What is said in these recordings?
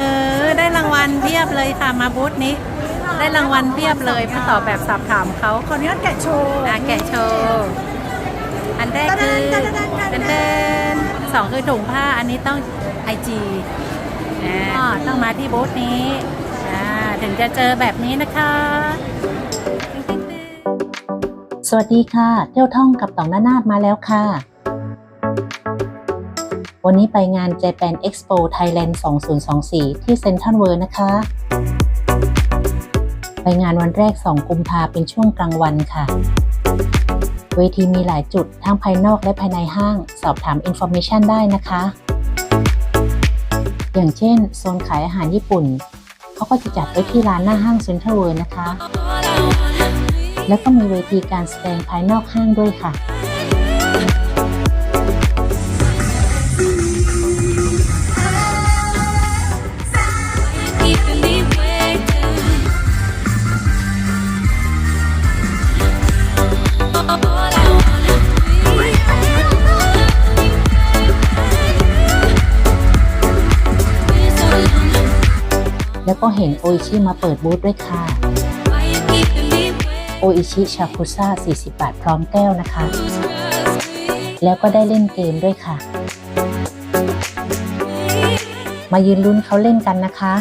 เออ ได้รางวัลเพียบเลยค่ะ มาบูธนี้ ได้รางวัลเพียบเลยมาตอบแบบสอบถามเขาขออนุญาตแกะโชว์อาแกะโชว์ อันแรกคือตะดันตะดันตะดันเดินสองคือถุงผ้า อันนี้ต้องไอจีต้องมาที่บูธนี้อ่า ถึงจะเจอแบบนี้นะคะ สวัสดีค่ะ เที่ยวท่องกับต่องนานาดมาแล้วค่ะ วันนี้ไปงาน Japan Expo Thailand 2024 ที่เซ็นทรัลเวิร์นะคะ ไปงานวันแรก 2 กุมภาเป็นช่วงกลางวันค่ะ เวทีมีหลายจุดทั้งภายนอกและภายในห้าง สอบถาม Information ได้นะคะอย่างเช่นโซนขายอาหารญี่ปุ่น เขาก็จะจัดไว้ที่ร้านหน้าห้างเซ็นทรัลเวิร์นะคะ แล้วก็มีเวทีการแสดงภายนอกห้างด้วยค่ะ ห็นโออิชิมาเปิดบูธด้วยค่ะ โออิชิชาคุซ่า 40 บาทพร้อมแก้วนะคะ แล้วก็ได้เล่นเกมด้วยค่ะ มายืนลุ้นเขาเล่นกันนะคะ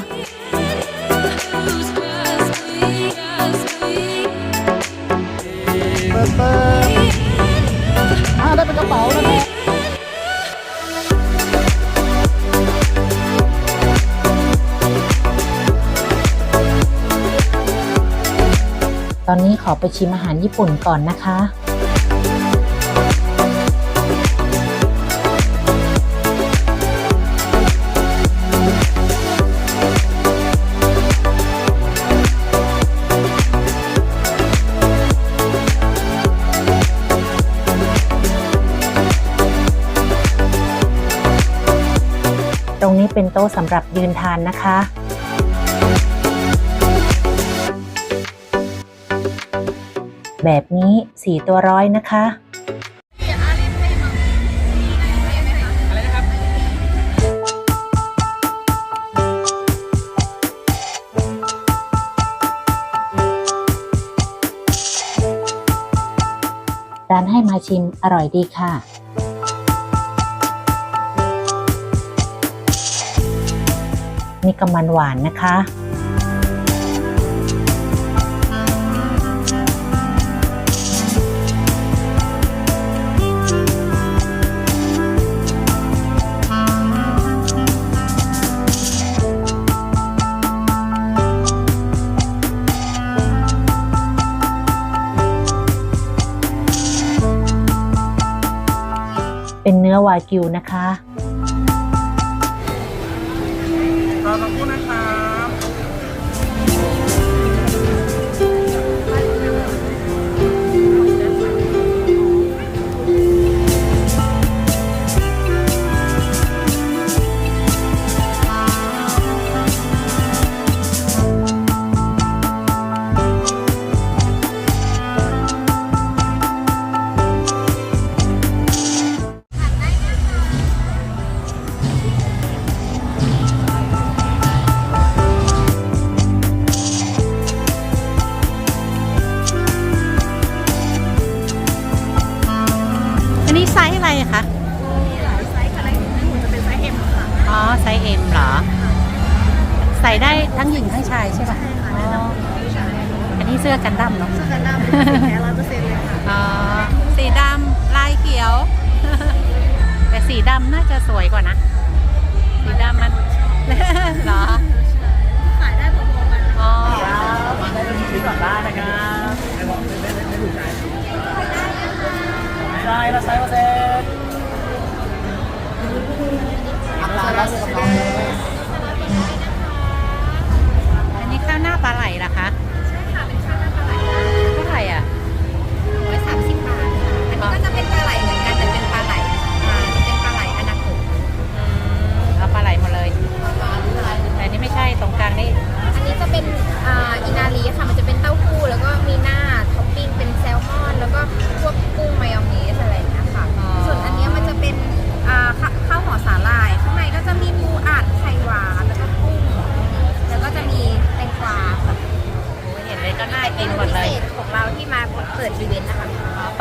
เปิดเปิดอ่าได้เป็นกระเป๋านะครับ อนนี้ขอไปชิมอาหารญี่ปุ่นก่อนนะคะตรงนี้เป็นโต๊ะสำหรับยืนทานนะคะ แบบนี้ 4 ตัวร้อยนะคะ ร้านให้มาชิมอร่อยดีค่ะนี่กำมันหวานนะคะ เป็นเนื้อวากิวนะคะขอบคุณนะคะ นนี้ไซส์อะไรอะคะไซส์อะไรของหุ่นจะเป็นไซส์ M ค่ะ อ๋อ ไซส์เอ็มเหรอ ใส่ได้ทั้งหญิงทั้งชายใช่ป่ะอ๋ออันนี้เสื้อกันดั้มเนาะ เสื้อกันหน้าเป็นสีแท้ร้อยเปอร์เซ็นต์เลยค่ะ อ๋อ สีดำลายเขียว แต่สีดำน่าจะสวยกว่านะ สีดำมัน เหรอ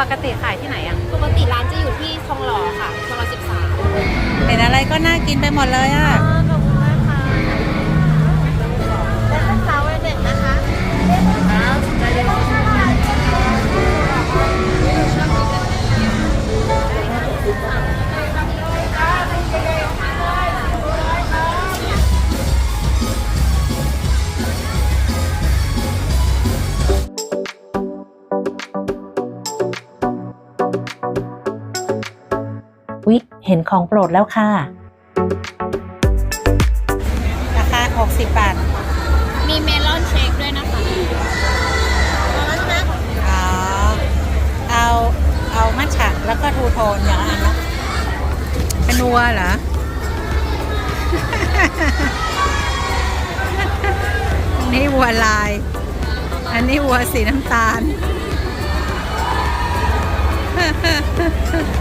ปกติขายที่ไหนอะ ปกติร้านจะอยู่ที่ทองหล่อค่ะทองหล่อ13เห็นอะไรก็น่ากินไปหมดเลยอะขอบคุณมา ของโปรดแล้วค่ะ ราคา 60 บาท มีเมลอนเชคด้วยนะคะเอาแล้วใช่ไหมอ๋อ เอา เอามัทฉะแล้วก็ทูโทนอย่างละอันเนาะเป็นวัวเหรอ อันนี้วัวลาย อันนี้วัวสีน้ำตาล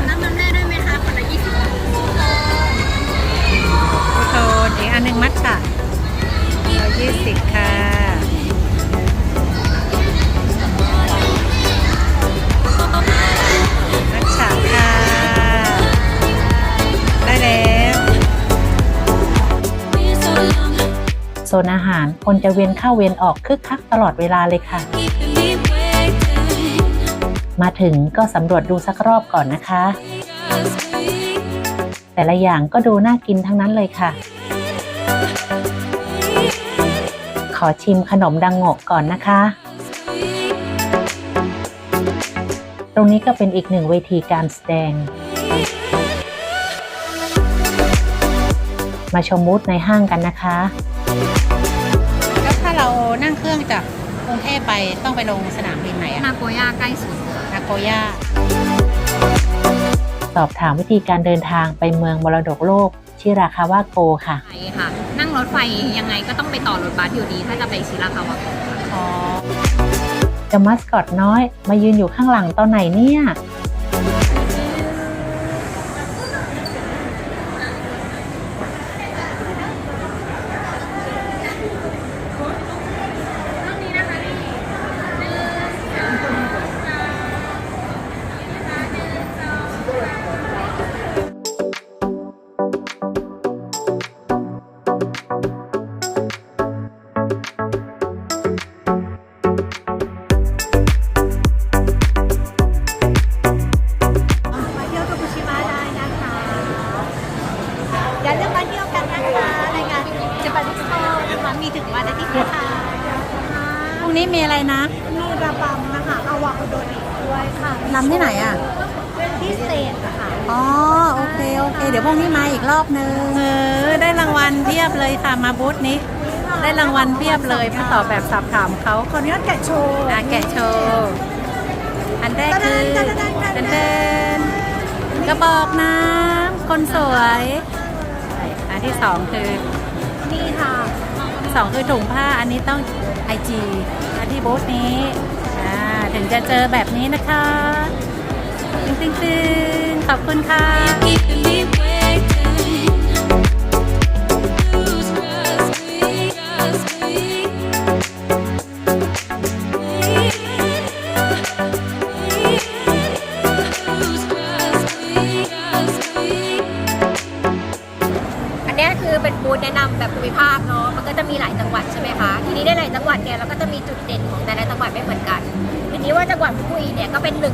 น้ำมันแร่ด้วย โทนอีกอันหนึ่งมัทฉะเอา20ค่ะมัทฉะค่ะ ได้แล้ว โซนอาหารคนจะเวียนเข้าเวียนออกคึกคักตลอดเวลาเลยค่ะ มาถึงก็สำรวจดูสักรอบก่อนนะคะ แต่ละอย่างก็ดูน่ากินทั้งนั้นเลยค่ะ ขอชิมขนมดังโงกก่อนนะคะ ตรงนี้ก็เป็นอีกหนึ่งเวทีการแสดง มาชมบูธในห้างกันนะคะแล้วถ้าเรานั่งเครื่องจากกรุงเทพไปต้องไปลงสนามบินไหนอะนาโกย่าใกล้สุดนาโกย่า สอบถามวิธีการเดินทางไปเมืองมรดกโลกชิราคาวะโกค่ะ ไปค่ะ นั่งรถไฟยังไงก็ต้องไปต่อรถบัสอยู่ดี ถ้าจะไปชิราคาวะอ๋อเจะมัสกอตน้อย มายืนอยู่ข้างหลังตอนไหนเนี่ย มีถึงวันอาทิตย์นะคะพรุ่งนี้มีอะไรนะมีระบำนะคะอาวาอุโดนิด้วยค่ะนำที่ไหนอะที่สเตทนะคะอ๋อโอเคโอเค เดี๋ยวพรุ่งนี้มาอีกรอบนึงเออได้รางวัลเพียบเลยค่ะมาบูธนี้ ได้รางวัลเพียบเลยมาตอบแบบสอบถามเขาขออนุญาตแกะโชว์อะแกะโชว์อันแรกคือตะเดินตะเดินตะเดินเดินกระบอกน้ำคนสวย อันที่สองคือนี่ค่ะ สองคือถุงผ้าอันนี้ต้องไอจีที่บูธนี้ถึงจะเจอแบบนี้นะคะตึงตึงตึงขอบคุณค่ะ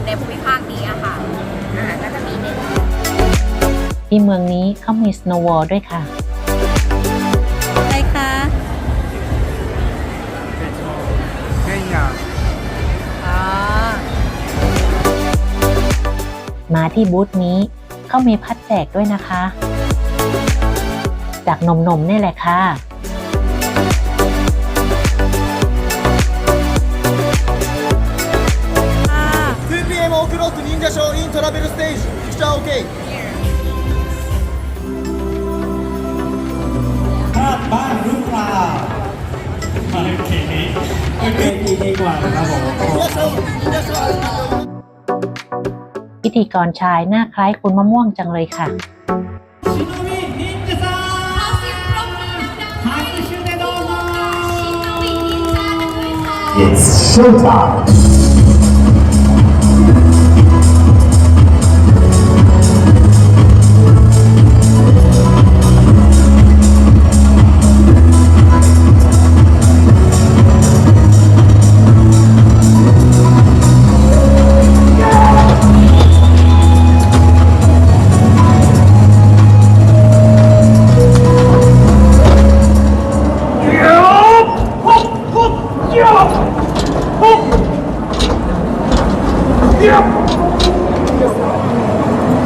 ในภูมิภาคนี้อะค่ะอ่าก็จะมีเด่นที่เมืองนี้เขามีสโนว์วอลด้วยค่ะอะไรคะเฮียอ๋อมาที่บูธนี้เขามีพัดแจกด้วยนะคะ จากนมนมๆนี่แหละค่ะค่ะ stage, está ok. ภาบ้านหรือเปล่าอะไรทีนี้โอเคดีกว่านะครับผมพิธีกรชายหน้าคล้ายคุณมะม่วงจังเลยค่ะ ชิโนบินินจาซา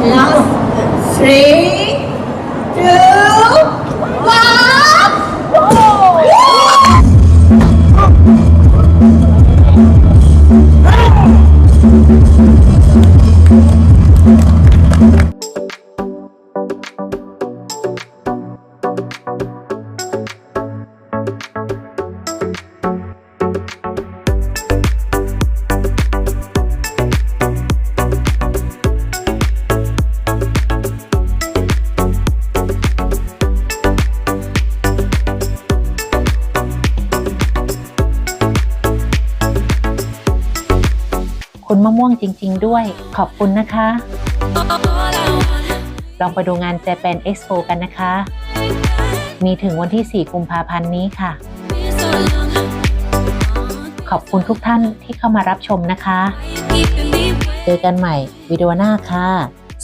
Last three, two, one, go! คุณมะม่วงจริง ๆ ด้วย ขอบคุณนะคะ ลองไปดูงาน Japan Expo กันนะคะ มีถึงวันที่ 4 กุมภาพันธ์นี้ค่ะ ขอบคุณทุกท่านที่เข้ามารับชมนะคะ เจอกันใหม่วิดีโอหน้าค่ะ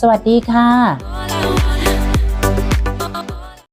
สวัสดีค่ะ